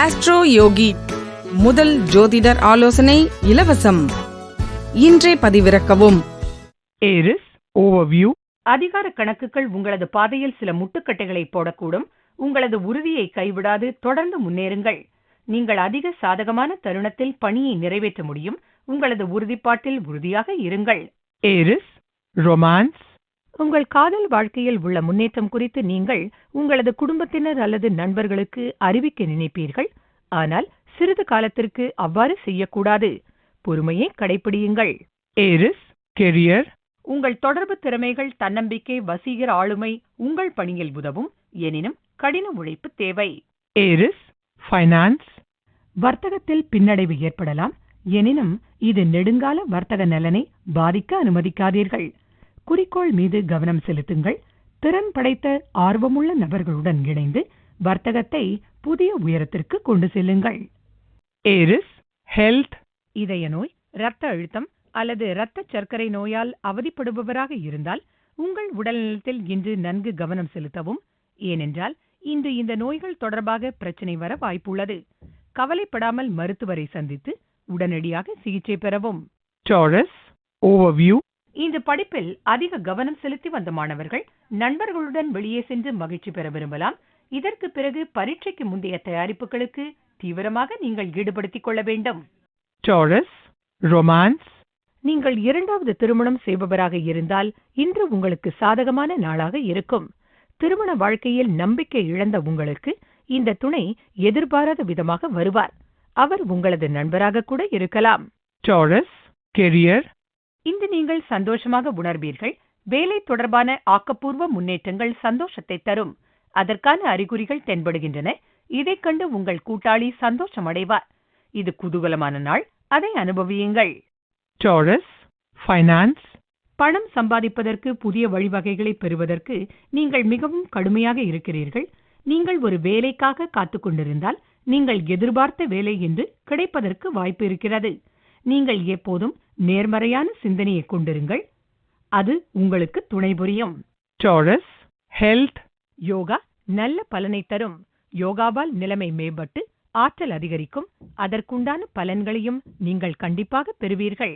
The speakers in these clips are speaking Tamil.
ஆஸ்ட்ரோ யோகி முதல் ஜோதிடர் ஆலோசனை இலவசம். இன்றே பதிவிறக்கவும். ஏரிஸ் ஓவர்வியூ அதிகார கணக்குகள் உங்களது பாதையில் சில முட்டுக்கட்டைகளை போடக்கூடும். உங்களது உறுதியை கைவிடாது தொடர்ந்து முன்னேறுங்கள். நீங்கள் அதிக சாதகமான தருணத்தில் பணியை நிறைவேற்ற முடியும். உங்களது உறுதிப்பாட்டில் உறுதியாக இருங்கள். ஏரிஸ் ரொமான்ஸ் உங்கள் காதல் வாழ்க்கையில் உள்ள முன்னேற்றம் குறித்து நீங்கள் உங்களது குடும்பத்தினர் அல்லது நண்பர்களுக்கு அறிவிக்க நினைப்பீர்கள். ஆனால் சிறிது காலத்திற்கு அவ்வாறு செய்யக்கூடாது. பொறுமையை கடைபிடியுங்கள் ஏரிஸ் கெரியர் உங்கள் தொடர்பு திறமைகள் தன்னம்பிக்கை வசீகர ஆளுமை உங்கள் பணியில் உதவும். எனினும் கடின உழைப்பு தேவை. ஏரிஸ் ஃபைனான்ஸ் வர்த்தகத்தில் பின்னடைவு ஏற்படலாம். எனினும் இது நெடுங்கால வர்த்தக நலனை பாதிக்க அனுமதிக்காதீர்கள். குறிக்கோள் மீது கவனம் செலுத்துங்கள். திறன் படைத்த ஆர்வமுள்ள நபர்களுடன் இணைந்து வர்த்தகத்தை புதிய உயரத்திற்கு கொண்டு செல்லுங்கள். ஏரிஸ் ஹெல்த் இதய நோய் இரத்த அழுத்தம் அல்லது இரத்த சர்க்கரை நோயால் அவதிப்படுபவராக இருந்தால் உங்கள் உடல்நலத்தில் இன்று நன்கு கவனம் செலுத்தவும். ஏனென்றால் இன்று இந்த நோய்கள் தொடர்பாக பிரச்சனை வர வாய்ப்புள்ளது. கவலைப்படாமல் மருத்துவரை சந்தித்து உடனடியாக சிகிச்சை பெறவும். டாரஸ் ஓவர்வியூ இந்த படிப்பில் அதிக கவனம் செலுத்தி வந்த மாணவர்கள் நண்பர்களுடன் வெளியே சென்று மகிழ்ச்சி பெற விரும்பலாம். இதற்கு பிறகு பரீட்சைக்கு முந்தைய தயாரிப்புகளுக்கு தீவிரமாக நீங்கள் ஈடுபடுத்திக் கொள்ள வேண்டும். டாரஸ் ரொமான்ஸ் நீங்கள் இரண்டாவது திருமணம் செய்பவராக இருந்தால் இன்று உங்களுக்கு சாதகமான நாளாக இருக்கும். திருமண வாழ்க்கையில் நம்பிக்கை இழந்த உங்களுக்கு இந்த துணை எதிர்பாராத விதமாக வருவார். அவர் உங்களது நண்பராக கூட இருக்கலாம். டாரஸ் கெரியர் இன்று நீங்கள் சந்தோஷமாக உணர்வீர்கள். வேலை தொடர்பான ஆக்கப்பூர்வ முன்னேற்றங்கள் சந்தோஷத்தை தரும். அதற்கான அறிகுறிகள் தென்படுகின்றன. இதைக் கண்டு உங்கள் கூட்டாளி சந்தோஷமடைவார். இது குதூகலமான நாள். அதை அனுபவியுங்கள். டாரஸ் ஃபைனான்ஸ் பணம் சம்பாதிப்பதற்கு புதிய வழிவகைகளை பெறுவதற்கு நீங்கள் மிகவும் கடுமையாக இருக்கிறீர்கள். நீங்கள் ஒரு வேலைக்காக காத்துக் கொண்டிருந்தால் நீங்கள் எதிர்பார்த்த வேலை என்று கிடைப்பதற்கு வாய்ப்பு இருக்கிறது. நீங்கள் எப்போதும் நேர்மறையான சிந்தனையை கொண்டிருங்கள். அது உங்களுக்கு துணை புரியும். டாரஸ் ஹெல்த் யோகா நல்ல பலனை தரும். யோகாவால் நிலைமை மேம்பட்டு ஆற்றல் அதிகரிக்கும். அதற்குண்டான பலன்களையும் நீங்கள் கண்டிப்பாக பெறுவீர்கள்.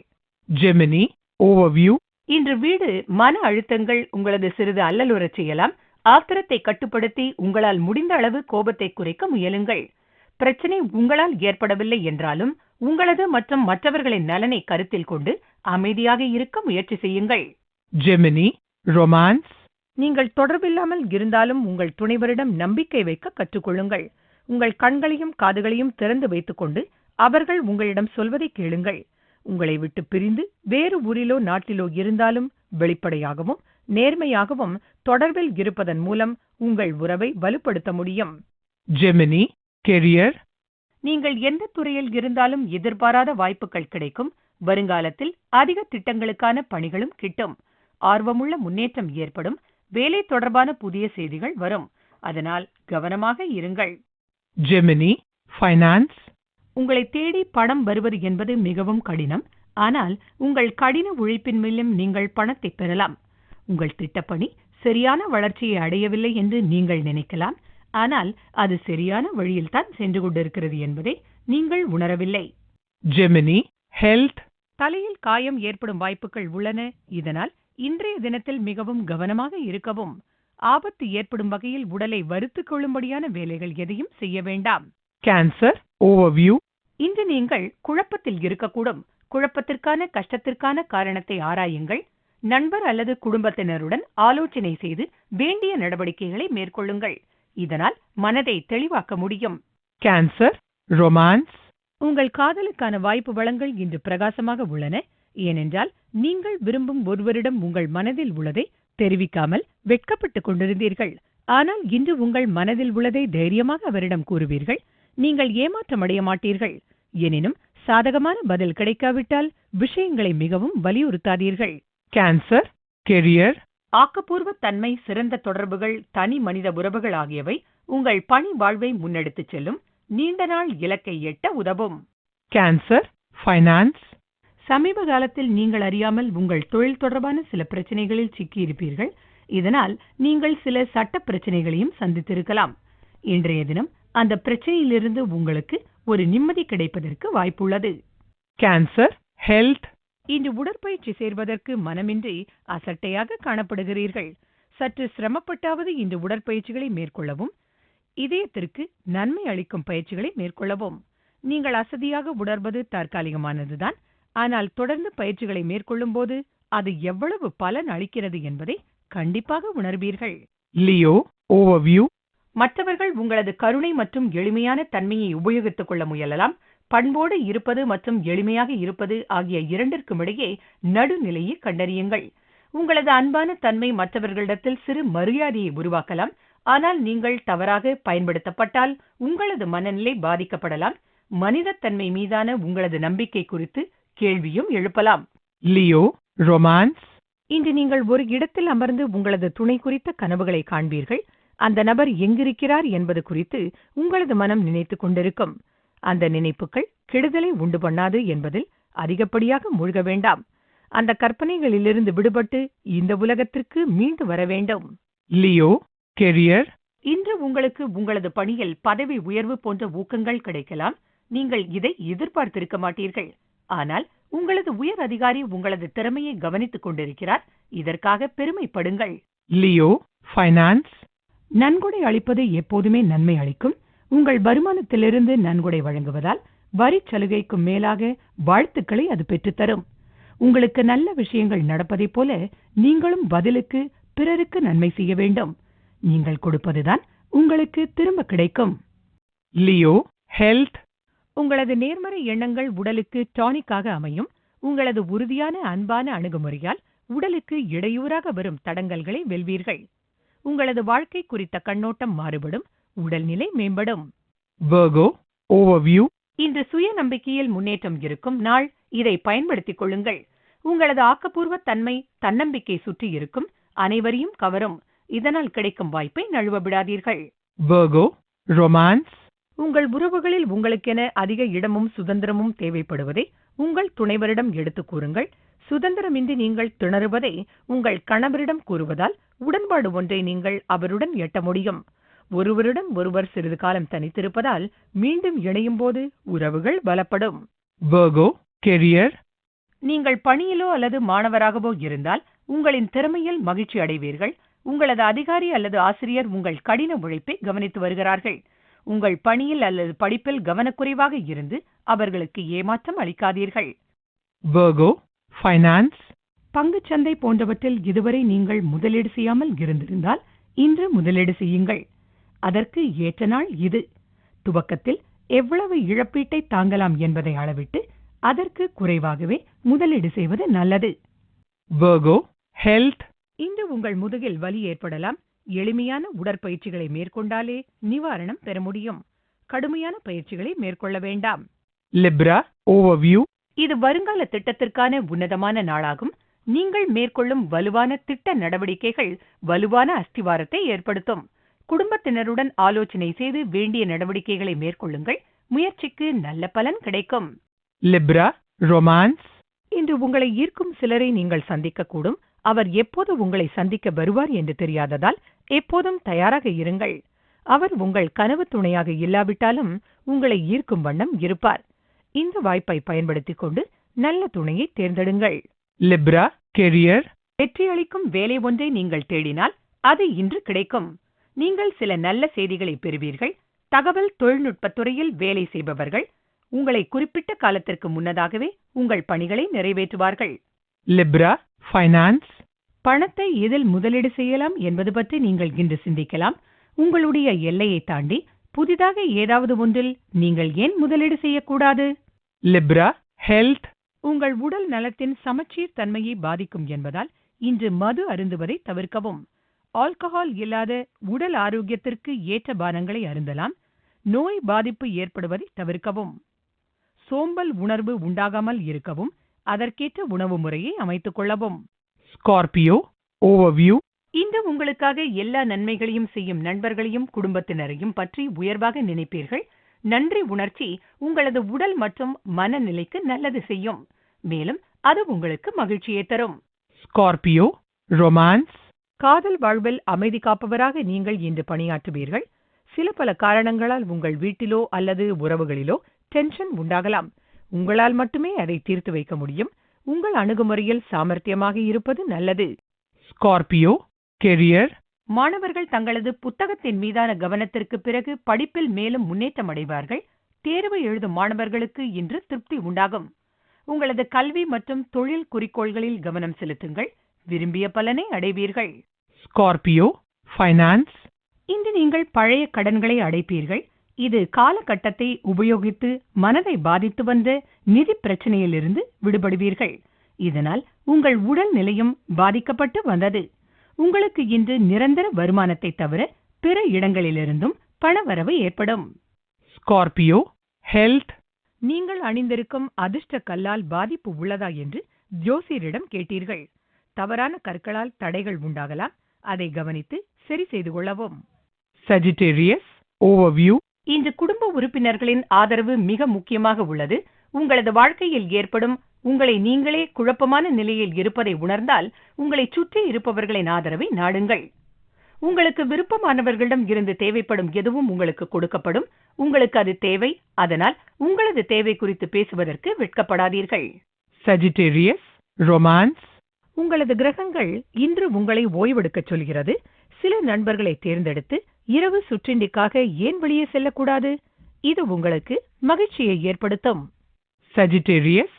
ஜெமினி ஓவர்வியூ இன்று வீடு மன அழுத்தங்கள் உங்களது சிறிது அல்லலுறச் செய்யலாம். ஆத்திரத்தை கட்டுப்படுத்தி உங்களால் முடிந்த அளவு கோபத்தை குறைக்க முயலுங்கள். பிரச்சனை உங்களால் ஏற்படவில்லை என்றாலும் உங்களது மற்றும் மற்றவர்களின் நலனை கருத்தில் கொண்டு அமைதியாக இருக்க முயற்சி செய்யுங்கள். ஜெமினி ரொமான்ஸ் நீங்கள் தொடர்பில்லாமல் இருந்தாலும் உங்கள் துணைவரிடம் நம்பிக்கை வைக்க கற்றுக்கொள்ளுங்கள். உங்கள் கண்களையும் காதுகளையும் திறந்து வைத்துக்கொண்டு அவர்கள் உங்களிடம் சொல்வதை கேளுங்கள். உங்களை விட்டு பிரிந்து வேறு ஊரிலோ நாட்டிலோ இருந்தாலும் வெளிப்படையாகவும் நேர்மையாகவும் தொடர்பில் இருப்பதன் மூலம் உங்கள் உறவை வலுப்படுத்த முடியும். ஜெமினி கெரியர் நீங்கள் எந்த துறையில் இருந்தாலும் எதிர்பாராத வாய்ப்புகள் கிடைக்கும். வருங்காலத்தில் அதிக திட்டங்களுக்கான பணிகளும் கிட்டும். ஆர்வமுள்ள முன்னேற்றம் ஏற்படும். வேலை தொடர்பான புதிய செய்திகள் வரும். அதனால் கவனமாக இருங்கள். ஜெமினி ஃபைனான்ஸ் உங்களை தேடி பணம் வருவது என்பது மிகவும் கடினம். ஆனால் உங்கள் கடின உழைப்பின் மூலம் நீங்கள் பணத்தை பெறலாம். உங்கள் திட்டப்பணி சரியான வளர்ச்சியை அடையவில்லை என்று நீங்கள் நினைக்கலாம். ஆனால் அது சரியான வழியில்தான் சென்று கொண்டிருக்கிறது என்பதை நீங்கள் உணரவில்லை. ஜெமினி ஹெல்த் தலையில் காயம் ஏற்படும் வாய்ப்புகள் உள்ளன. இதனால் இன்றைய தினத்தில் மிகவும் கவனமாக இருக்கவும். ஆபத்து ஏற்படும் வகையில் உடலை வருத்திக் கொள்ளும்படியான வேலைகள் எதையும் செய்ய வேண்டாம். கேன்சர் ஓவர்வியூ இன்று நீங்கள் குழப்பத்தில் இருக்கக்கூடும். குழப்பத்திற்கான கஷ்டத்திற்கான காரணத்தை ஆராயுங்கள். நண்பர் அல்லது குடும்பத்தினருடன் ஆலோசனை செய்து வேண்டிய நடவடிக்கைகளை மேற்கொள்ளுங்கள். இதனால் மனதை தெளிவாக்க முடியும். கேன்சர் ரொமான்ஸ் உங்கள் காதலுக்கான வாய்ப்பு வளங்கள் இன்று பிரகாசமாக உள்ளன. ஏனென்றால் நீங்கள் விரும்பும் ஒருவரிடம் உங்கள் மனதில் உள்ளதை தெரிவிக்காமல் வெட்கப்பட்டுக் கொண்டிருந்தீர்கள். ஆனால் இன்று உங்கள் மனதில் உள்ளதை தைரியமாக அவரிடம் கூறுவீர்கள். நீங்கள் ஏமாற்றமடைய மாட்டீர்கள். எனினும் சாதகமான பதில் கிடைக்காவிட்டால் விஷயங்களை மிகவும் வலியுறுத்தாதீர்கள். கேன்சர் கெரியர் ஆக்கப்பூர்வ தன்மை சிறந்த தொடர்புகள் தனி மனித உறவுகள் ஆகியவை உங்கள் பணி வாழ்வை முன்னெடுத்துச் செல்லும் நீண்ட நாள் இலக்கை எட்ட உதவும். கேன்சர் ஃபைனான்ஸ் சமீப காலத்தில் நீங்கள் அறியாமல் உங்கள் தொழில் தொடர்பான சில பிரச்சனைகளில் சிக்கியிருப்பீர்கள். இதனால் நீங்கள் சில சட்ட பிரச்சனைகளையும் சந்தித்திருக்கலாம். இன்றைய தினம் அந்த பிரச்சனையிலிருந்து உங்களுக்கு ஒரு நிம்மதி கிடைப்பதற்கு வாய்ப்புள்ளது. Cancer, health, இன்று உடற்பயிற்சி சேர்வதற்கு மனமின்றி அசட்டையாக காணப்படுகிறீர்கள். சற்று சிரமப்பட்டாவது இன்று உடற்பயிற்சிகளை மேற்கொள்ளவும் இதயத்திற்கு நன்மை அளிக்கும் பயிற்சிகளை மேற்கொள்ளவும். நீங்கள் அசதியாக உணர்வது தற்காலிகமானதுதான். ஆனால் தொடர்ந்து பயிற்சிகளை மேற்கொள்ளும்போது அது எவ்வளவு பலன் அளிக்கிறது என்பதை கண்டிப்பாக உணர்வீர்கள். Leo, overview, மற்றவர்கள் உங்களது கருணை மற்றும் எளிமையான தன்மையை உபயோகித்துக் கொள்ள முயலலாம். பண்போடு இருப்பது மற்றும் எளிமையாக இருப்பது ஆகிய இரண்டிற்கும் இடையே நடுநிலையை கண்டறியுங்கள். உங்களது அன்பான தன்மை மற்றவர்களிடத்தில் சிறு மரியாதையை உருவாக்கலாம். ஆனால் நீங்கள் தவறாக பயன்படுத்தப்பட்டால் உங்களது மனநிலை பாதிக்கப்படலாம். மனிதத்தன்மை மீதான உங்களது நம்பிக்கை குறித்து கேள்வியும் எழுப்பலாம். Leo, romance, இன்று நீங்கள் ஒரு இடத்தில் அமர்ந்து உங்களது துணை குறித்த கனவுகளை காண்பீர்கள். அந்த நபர் எங்கிருக்கிறார் என்பது குறித்து உங்களது மனம் நினைத்துக் கொண்டிருக்கும். அந்த நினைப்புகள் கெடுதலை உண்டு பண்ணாது என்பதில் அதிகப்படியாக மூழ்க வேண்டாம். அந்த கற்பனைகளிலிருந்து விடுபட்டு இந்த உலகத்திற்கு மீண்டு வர வேண்டும். Leo, career, இன்று உங்களுக்கு உங்களது பணியில் பதவி உயர்வு போன்ற ஊக்கங்கள் கிடைக்கலாம். நீங்கள் இதை எதிர்பார்த்திருக்க மாட்டீர்கள். ஆனால் உங்களது உயர் அதிகாரி உங்களது திறமையை கவனித்துக் கொண்டிருக்கிறார். இதற்காக பெருமைப்படுங்கள். Leo, finance, நன்கொடை அளிப்பது எப்போதுமே நன்மை அளிக்கும். உங்கள் வருமானத்திலிருந்து நன்கொடை வழங்குவதால் வரிச் சலுகைக்கும் மேலாக வாழ்த்துக்களை அது பெற்றுத்தரும் உங்களுக்கு நல்ல விஷயங்கள் நடப்பதைப் போல நீங்களும் பதிலுக்கு பிறருக்கு நன்மை செய்ய வேண்டும். நீங்கள் கொடுப்பதுதான் உங்களுக்கு திரும்ப கிடைக்கும். Leo, health, உங்களது நேர்மறை எண்ணங்கள் உடலுக்கு டானிக்காக அமையும். உங்களது உறுதியான அன்பான அணுகுமுறையால் உடலுக்கு இடையூறாக வரும் தடங்கல்களை வெல்வீர்கள். உங்களது வாழ்க்கை குறித்த கண்ணோட்டம் மாறுபடும். உடல்நிலை மேம்படும். Virgo, overview, இன்று சுய நம்பிக்கையில் முன்னேற்றம் இருக்கும் நாள். இதை பயன்படுத்திக் கொள்ளுங்கள். உங்களது ஆக்கப்பூர்வ தன்மை தன்னம்பிக்கை சுற்றி இருக்கும். அனைவரையும் கவரும். இதனால் கிடைக்கும் வாய்ப்பை நழுவ விடாதீர்கள். உங்கள் உறவுகளில் உங்களுக்கென அதிக இடமும் சுதந்திரமும் தேவைப்படுவதை உங்கள் துணைவரிடம் எடுத்துக் கூறுங்கள். சுதந்திரமின்றி நீங்கள் திணறுவதை உங்கள் கணவரிடம் கூறுவதால் உடன்பாடு ஒன்றை நீங்கள் அவருடன் எட்ட முடியும். ஒருவருடன் ஒருவர் சிறிது காலம் தனித்திருப்பதால் மீண்டும் இணையும் போது உறவுகள் பலப்படும். Virgo, career, நீங்கள் பணியிலோ அல்லது மாணவராகவோ இருந்தால் உங்களின் திறமையில் மகிழ்ச்சி அடைவீர்கள். உங்களது அதிகாரி அல்லது ஆசிரியர் உங்கள் கடின உழைப்பை கவனித்து வருகிறார்கள். உங்கள் பணியில் அல்லது படிப்பில் கவனக்குறைவாக இருந்து அவர்களுக்கு ஏமாற்றம் அளிக்காதீர்கள். Virgo, finance, பங்குச்சந்தை போன்றவற்றில் இதுவரை நீங்கள் முதலீடு செய்யாமல் இருந்திருந்தால் இன்று முதலீடு செய்யுங்கள். அதற்கு ஏற்ற நாள் இது. துவக்கத்தில் எவ்வளவு இழப்பீட்டை தாங்கலாம் என்பதை அளவிட்டு அதற்கு குறைவாகவே முதலீடு செய்வது நல்லது. Virgo, health, இன்று உங்கள் முதுகில் வலி ஏற்படலாம். எளிமையான உடற்பயிற்சிகளை மேற்கொண்டாலே நிவாரணம் பெற முடியும். கடுமையான பயிற்சிகளை மேற்கொள்ள வேண்டாம். Libra, overview, இது வருங்கால திட்டத்திற்கான உன்னதமான நாளாகும். நீங்கள் மேற்கொள்ளும் வலுவான திட்ட நடவடிக்கைகள் வலுவான அஸ்திவாரத்தை ஏற்படுத்தும். குடும்பத்தினருடன் ஆலோசனை செய்து வேண்டிய நடவடிக்கைகளை மேற்கொள்ளுங்கள். முயற்சிக்கு நல்ல பலன் கிடைக்கும். Libra, romance, இன்று உங்களை ஈர்க்கும் சிலரை நீங்கள் சந்திக்கக்கூடும். அவர் எப்போது உங்களை சந்திக்க வருவார் என்று தெரியாததால் எப்போதும் தயாராக இருங்கள். அவர் உங்கள் கனவு துணையாக இல்லாவிட்டாலும் உங்களை ஈர்க்கும் வண்ணம் இருப்பார். இந்த வாய்ப்பை பயன்படுத்திக் கொண்டு நல்ல துணையை தேர்ந்தெடுங்கள். Libra, career, வெற்றியளிக்கும் வேலை ஒன்றை நீங்கள் தேடினால் அது இன்று கிடைக்கும். நீங்கள் சில நல்ல செய்திகளை பெறுவீர்கள். தகவல் தொழில்நுட்பத் துறையில் வேலை செய்பவர்கள் உங்களை குறிப்பிட்ட காலத்திற்கு முன்னதாகவே உங்கள் பணிகளை நிறைவேற்றுவார்கள். Libra, finance, பணத்தை எதில் முதலீடு செய்யலாம் என்பது பற்றி நீங்கள் இன்று சிந்திக்கலாம். உங்களுடைய எல்லையை தாண்டி புதிதாக ஏதாவது ஒன்றில் நீங்கள் ஏன் முதலீடு செய்யக்கூடாது? Libra, health, உங்கள் உடல் நலத்தின் சமச்சீர் தன்மையை பாதிக்கும் என்பதால் இன்று மது அருந்துவதை தவிர்க்கவும். ஆல்கஹால் இல்லாத உடல் ஆரோக்கியத்திற்கு ஏற்ற பானங்களை அருந்தலாம். நோய் பாதிப்பு ஏற்படுவதை தவிர்க்கவும். சோம்பல் உணர்வு உண்டாகாமல் இருக்கவும் அதற்கேற்ற உணவு முறையை அமைத்துக் கொள்ளவும். Scorpio, overview, இன்று உங்களுக்காக எல்லா நன்மைகளையும் செய்யும் நண்பர்களையும் குடும்பத்தினரையும் பற்றி உயர்வாக நினைப்பீர்கள். நன்றி உணர்ச்சி உங்களது உடல் மற்றும் மனநிலைக்கு நல்லது செய்யும். மேலும் அது உங்களுக்கு மகிழ்ச்சியை தரும். Scorpio, romance, காதல் வாழ்வில் அமைதி காப்பவராக நீங்கள் இன்று பணியாற்றுவீர்கள். சில பல காரணங்களால் உங்கள் வீட்டிலோ அல்லது உறவுகளிலோ டென்ஷன் உண்டாகலாம். உங்களால் மட்டுமே அதை தீர்த்து வைக்க முடியும். உங்கள் அணுகுமுறையில் சாமர்த்தியமாக இருப்பது நல்லது. Scorpio, career, மாணவர்கள் தங்களது புத்தகத்தின் மீதான கவனத்திற்கு பிறகு படிப்பில் மேலும் முன்னேற்றம் அடைவார்கள். தேர்வு எழுதும் மாணவர்களுக்கு இன்று திருப்தி உண்டாகும். உங்களது கல்வி மற்றும் தொழில் குறிக்கோள்களில் கவனம் செலுத்துங்கள். விரும்பிய பலனை அடைவீர்கள். Scorpio, finance, இன்று நீங்கள் பழைய கடன்களை அடைப்பீர்கள். இது காலகட்டத்தை உபயோகித்து மனதை பாதித்து வந்த நிதி பிரச்சனையிலிருந்து விடுபடுவீர்கள். இதனால் உங்கள் உடல் நிலையும் பாதிக்கப்பட்டு வந்தது. உங்களுக்கு இன்று நிரந்தர வருமானத்தை தவிர பிற இடங்களிலிருந்தும் பணவரவு ஏற்படும். Scorpio, health, நீங்கள் அணிந்திருக்கும் அதிர்ஷ்ட கல்லால் பாதிப்பு உள்ளதா என்று ஜோசியரிடம் கேட்டீர்கள். தவறான கற்களால் தடைகள் உண்டாகலாம். அதை கவனித்து சரி செய்து கொள்ளவும். Sagittarius, overview, இன்று குடும்ப உறுப்பினர்களின் ஆதரவு மிக முக்கியமாக உள்ளது. உங்களது வாழ்க்கையில் ஏற்படும் உங்களை நீங்களே குழப்பமான நிலையில் இருப்பதை உணர்ந்தால் உங்களை சுற்றி இருப்பவர்களின் ஆதரவை நாடுங்கள். உங்களுக்கு விருப்பமானவர்களிடம் இருந்து தேவைப்படும் எதுவும் உங்களுக்கு கொடுக்கப்படும். உங்களுக்கு அது தேவை. அதனால் உங்களது தேவை குறித்து பேசுவதற்கு வெட்கப்படாதீர்கள். Sagittarius, romance, உங்களது கிரகங்கள் இன்று உங்களை ஓய்வெடுக்கச் சொல்கிறது. சில நண்பர்களை தேர்ந்தெடுத்து இரவு சுற்றிண்டிக்காக ஏன் வெளியே செல்லக்கூடாது? இது உங்களுக்கு மகிழ்ச்சியை ஏற்படுத்தும். Sagittarius,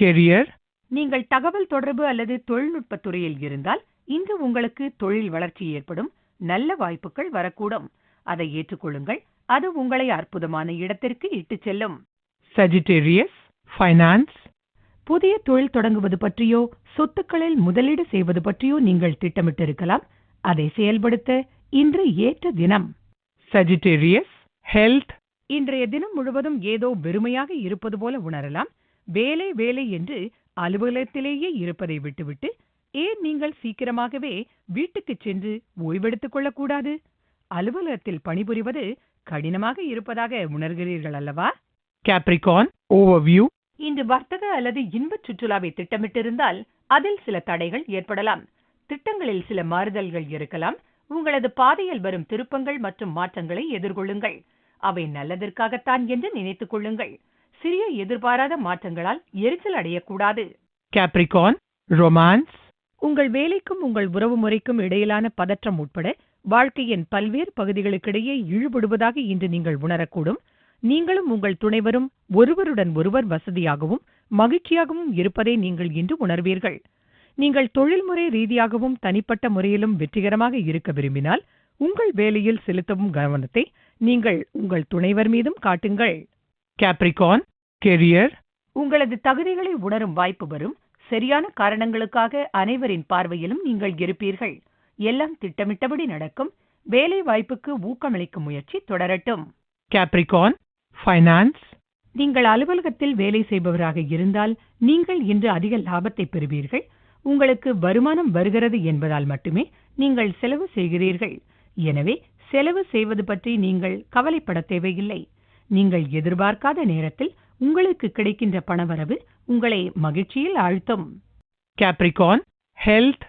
career, நீங்கள் தகவல் தொடர்பு அல்லது தொழில்நுட்பத் துறையில் இருந்தால் இன்று உங்களுக்கு தொழில் வளர்ச்சி ஏற்படும் நல்ல வாய்ப்புகள் வரக்கூடும். அதை ஏற்றுக்கொள்ளுங்கள். அது உங்களை அற்புதமான இடத்திற்கு இட்டுச் செல்லும். Sagittarius, finance, புதிய தொழில் தொடங்குவது பற்றியோ சொத்துக்களில் முதலீடு செய்வது பற்றியோ நீங்கள் திட்டமிட்டிருக்கலாம். அதை செயல்படுத்த இன்று ஏற்ற தினம். Sagittarius, health, இன்றைய தினம் முழுவதும் ஏதோ வெறுமையாக இருப்பது போல உணரலாம். வேலை வேலை என்று அலுவலகத்திலேயே இருப்பதை விட்டுவிட்டு ஏன் நீங்கள் சீக்கிரமாகவே வீட்டுக்குச் சென்று ஓய்வெடுத்துக் கொள்ளக்கூடாது? அலுவலகத்தில் பணிபுரிவது கடினமாக இருப்பதாக உணர்கிறீர்கள் அல்லவா? Capricorn, overview, இன்று வர்த்தக அல்லது இன்பச் சுற்றுலாவை திட்டமிட்டிருந்தால் அதில் சில தடைகள் ஏற்படலாம். திட்டங்களில் சில மாறுதல்கள் இருக்கலாம். உங்களது பாதையில் வரும் திருப்பங்கள் மற்றும் மாற்றங்களை எதிர்கொள்ளுங்கள். அவை நல்லதற்காகத்தான் என்று நினைத்துக் கொள்ளுங்கள். சிறிய எதிர்பாராத மாற்றங்களால் எரிச்சல் அடையக்கூடாது. Capricorn, romance, உங்கள் வேலைக்கும் உங்கள் உறவு முறைக்கும் இடையிலான பதற்றம் உட்பட வாழ்க்கையின் பல்வேறு பகுதிகளுக்கிடையே இழுபடுவதாக இன்று நீங்கள் உணரக்கூடும். நீங்களும் உங்கள் துணைவரும் ஒருவருடன் ஒருவர் வசதியாகவும் மகிழ்ச்சியாகவும் இருப்பதை நீங்கள் இன்று உணர்வீர்கள். நீங்கள் தொழில்முறை ரீதியாகவும் தனிப்பட்ட முறையிலும் வெற்றிகரமாக இருக்க விரும்பினால் உங்கள் வேலையில் செலுத்தவும் கவனத்தை நீங்கள் உங்கள் துணைவர் மீதும் காட்டுங்கள். Capricorn, career, உங்களது தகுதிகளை உணரும் வாய்ப்பு வரும். சரியான காரணங்களுக்காக அனைவரின் பார்வையிலும் நீங்கள் இருப்பீர்கள். எல்லாம் திட்டமிட்டபடி நடக்கும். வேலை வாய்ப்புக்கு ஊக்கமளிக்கும் முயற்சி தொடரட்டும். Capricorn, finance, நீங்கள் அலுவலகத்தில் வேலை செய்பவராக இருந்தால் நீங்கள் இன்று அதிக லாபத்தை பெறுவீர்கள். உங்களுக்கு வருமானம் வருகிறது என்பதால் மட்டுமே நீங்கள் செலவு செய்கிறீர்கள். எனவே செலவு செய்வது பற்றி நீங்கள் கவலைப்பட தேவையில்லை. நீங்கள் எதிர்பார்க்காத நேரத்தில் உங்களுக்கு கிடைக்கின்ற பணவரவு உங்களை மகிழ்ச்சியில் ஆழ்த்தும். Capricorn, health,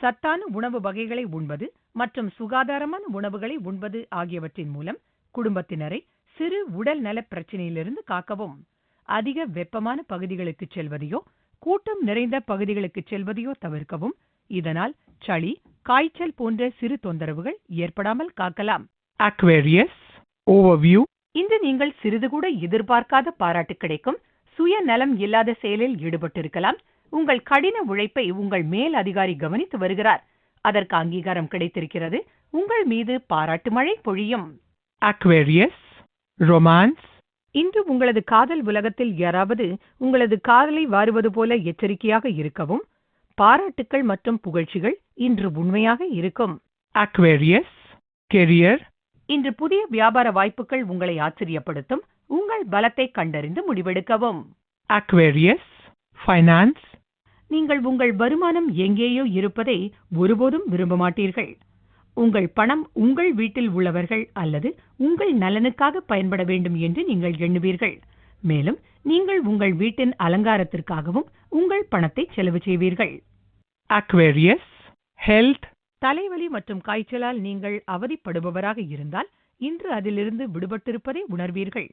சத்தான உணவு வகைகளை உண்பது மற்றும் சுகாதாரமான உணவுகளை உண்பது ஆகியவற்றின் மூலம் குடும்பத்தினரை சிறு உடல் நலப் பிரச்சனையிலிருந்து காக்கவும். அதிக வெப்பமான பகுதிகளுக்கு செல்வதையோ கூட்டம் நிறைந்த பகுதிகளுக்கு செல்வதையோ தவிர்க்கவும். இதனால் சளி காய்ச்சல் போன்ற சிறு தொந்தரவுகள் ஏற்படாமல் காக்கலாம். Aquarius, overview, இன்று நீங்கள் சிறிது கூட எதிர்பார்க்காத பாராட்டு கிடைக்கும். சுய நலம் இல்லாத செயலில் ஈடுபட்டிருக்கலாம். உங்கள் கடின உழைப்பை உங்கள் மேல் அதிகாரி கவனித்து வருகிறார். அதற்கு அங்கீகாரம் கிடைத்திருக்கிறது. உங்கள் மீது பாராட்டு மழை பொழியும். Aquarius, romance, இன்று உங்களது காதல் உலகத்தில் யாராவது உங்களது காதலை வாருவது போல எச்சரிக்கையாக இருக்கவும் பாராட்டுக்கள் மற்றும் புகழ்ச்சிகள் இன்று உண்மையாக இருக்கும். Aquarius, career, இன்று புதிய வியாபார வாய்ப்புகள் உங்களை ஆச்சரியப்படுத்தும் உங்கள் பலத்தை கண்டறிந்து முடிவெடுக்கவும். Aquarius, finance, நீங்கள் உங்கள் வருமானம் எங்கேயோ இருப்பதை ஒருபோதும் விரும்ப மாட்டீர்கள். உங்கள் பணம் உங்கள் வீட்டில் உள்ளவர்கள் அல்லது உங்கள் நலனுக்காக பயன்பட வேண்டும் என்று நீங்கள் எண்ணுவீர்கள். மேலும் நீங்கள் உங்கள் வீட்டின் அலங்காரத்திற்காகவும் உங்கள் பணத்தை செலவு செய்வீர்கள். Aquarius, health, தலைவலி மற்றும் காய்ச்சலால் நீங்கள் அவதிப்படுபவராக இருந்தால் இன்று அதிலிருந்து விடுபட்டிருப்பதை உணர்வீர்கள்.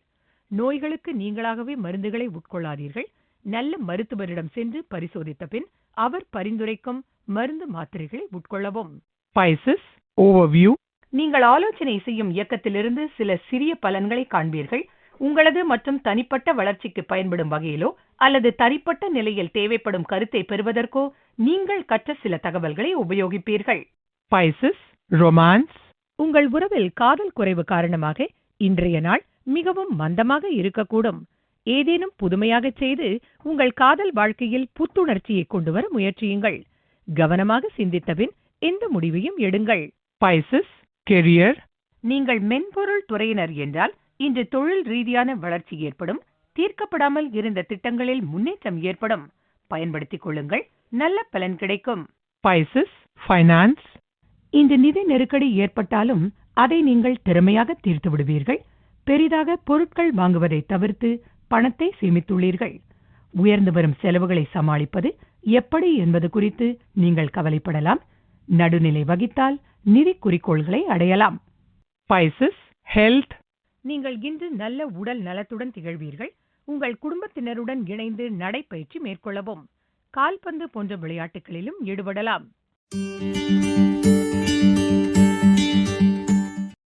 நோய்களுக்கு நீங்களாகவே மருந்துகளை உட்கொள்ளாதீர்கள். நல்ல மருத்துவரிடம் சென்று பரிசோதித்த பின் அவர் பரிந்துரைக்கும் மருந்து மாத்திரைகளை உட்கொள்ளவும். Pisces. Overview. நீங்கள் ஆலோசனை செய்யும் இயக்கத்திலிருந்து சில சிறிய பலன்களை காண்பீர்கள் உங்களது மற்றும் தனிப்பட்ட வளர்ச்சிக்கு பயன்படும் வகையிலோ அல்லது தனிப்பட்ட நிலையில் தேவைப்படும் கருத்தை பெறுவதற்கோ நீங்கள் கற்ற சில தகவல்களை உபயோகிப்பீர்கள் Pisces. Romance. உங்கள் உறவில் காதல் குறைவு காரணமாக இன்றைய நாள் மிகவும் மந்தமாக இருக்கக்கூடும் ஏதேனும் புதுமையாகச் செய்து உங்கள் காதல் வாழ்க்கையில் புத்துணர்ச்சியை கொண்டு வர முயற்சியுங்கள் கவனமாக சிந்தித்தபின் எந்த முடிவையும் எடுங்கள் Pisces. Career. நீங்கள் மென்பொருள் துறையினர் என்றால் இன்று தொழில் ரீதியான வளர்ச்சி ஏற்படும் தீர்க்கப்படாமல் இருந்த திட்டங்களில் முன்னேற்றம் ஏற்படும் பயன்படுத்திக் கொள்ளுங்கள் நல்ல பலன் கிடைக்கும் Pisces. Finance. இன்று நிதி நெருக்கடி ஏற்பட்டாலும் அதை நீங்கள் திறமையாக தீர்த்து விடுவீர்கள் பெரிதாக பொருட்கள் வாங்குவதை தவிர்த்து பணத்தை சேமித்துள்ளீர்கள் உயர்ந்து வரும் செலவுகளை சமாளிப்பது எப்படி என்பது குறித்து நீங்கள் கவலைப்படலாம் நடுநிலை வகித்தால் நிதி குறிக்கோள்களை அடையலாம். ஸ்பைசஸ் ஹெல்த் நீங்கள் இன்று நல்ல உடல் நலத்துடன் திகழ்வீர்கள். உங்கள் குடும்பத்தினருடன் இணைந்து நடைப்பயிற்சி மேற்கொள்ளவும். கால்பந்து போன்ற விளையாட்டுகளிலும் ஈடுபடலாம்.